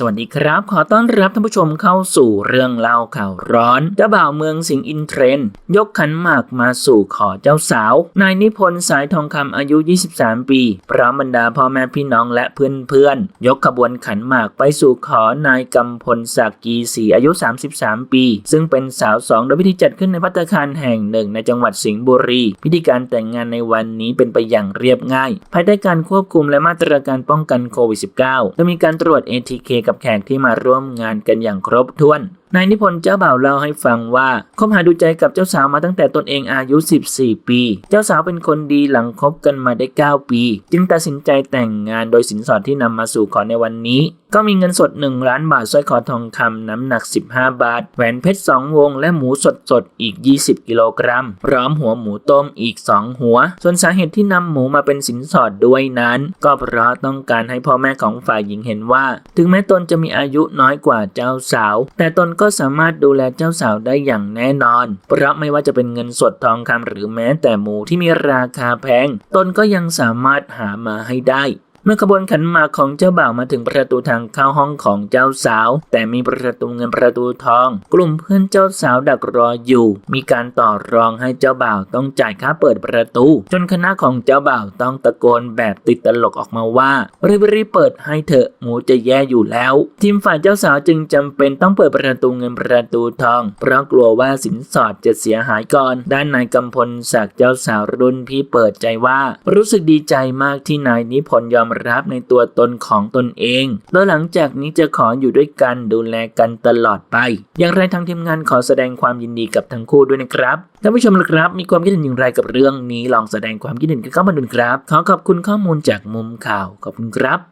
สวัสดีครับ ขอต้อนรับท่านผู้ชมเข้าสู่เรื่องเล่าข่าวร้อนเจ้าบ่าวเมืองสิงห์อินเทรน ยกขันหมากมาสู่ขอเจ้าสาว นายนิพนธ์สายทองคำอายุ 23 ปีพร้อมบรรดาพ่อแม่พี่น้องและเพื่อนๆ ยกขบวนขันหมากไปสู่ขอนายกำพลศักดิ์กีศรีอายุ 33 ปี ซึ่งเป็นสาวสองโดยพิธีจัดขึ้นในพัตตาคารแห่งหนึ่งในจังหวัดสิงห์บุรี พิธีการแต่งงานในวันนี้เป็นไปอย่างเรียบง่าย ภายใต้การควบคุมและมาตรการป้องกันโควิด -19 และมีการตรวจ ATK กับแขกที่มาร่วมงานกันอย่างครบถ้วน นายนิพนธ์เจ้าบ่าวเล่าให้ฟังว่าคบหาดูใจกับเจ้าสาวมาตั้งแต่ตนเองอายุ 14 ปี เจ้าสาวเป็นคนดีหลังคบกันมาได้ 9 ปี จึงตัดสินใจแต่งงานโดยสินสอดที่นำมาสู่ขอในวันนี้ ก็มีเงินสด 1 ล้านบาทสร้อยคอทองคำน้ำหนัก 15 บาท แหวนเพชร 2 วง และหมูสดสดๆอีก 20 กิโลกรัมพร้อมหัวหมูต้มอีก 2 หัว ส่วนสาเหตุที่นำหมูมาเป็นสินสอดด้วยนั้น ก็เพราะต้องการให้พ่อแม่ของฝ่ายหญิงเห็นว่า ถึงแม้ตนจะมีอายุน้อยกว่าเจ้าสาว แต่ตนก็สามารถดูแลเจ้าสาวได้อย่างแน่นอน เพราะไม่ว่าจะเป็นเงินสดทองคำหรือแม้แต่หมูที่มีราคาแพง ตนก็ยังสามารถหามาให้ได้ มื่อขบวนขันหมากของเจ้าบ่าวมาถึงประตูทางเข้าห้องของเจ้าสาว แต่มีประตูเงินประตูทอง กลุ่มเพื่อนเจ้าสาวดักรออยู่ มีการต่อรองให้เจ้าบ่าวต้องจ่ายค่าเปิดประตู จนคณะของเจ้าบ่าวต้องตะโกนแบบติดตลกออกมาว่ารีบๆเปิดให้เถอะหมูจะแย่อยู่แล้ว ทีมฝ่ายเจ้าสาวจึงจำเป็นต้องเปิดประตูเงินประตูทอง เพราะกลัวว่าสินสอดจะเสียหายก่อน ด้านนายกำพลศักดิ์เจ้าสาวรุ่นพี่เปิดใจว่า รู้สึกดีใจมากที่นายนิพนธ์ยอมรับในตัวตนของตนเองโดยหลังจากนี้จะขออยู่ด้วยกันดูแลกันตลอดไป อย่างไรทางทีมงานขอแสดงความยินดีกับทั้งคู่ด้วยนะครับท่านผู้ชมละครับ มีความคิดเห็นอย่างไรกับเรื่องนี้ลองแสดงความคิดเห็นกันเข้ามาดูนะครับ ขอขอบคุณข้อมูลจากมุมข่าวขอบคุณครับ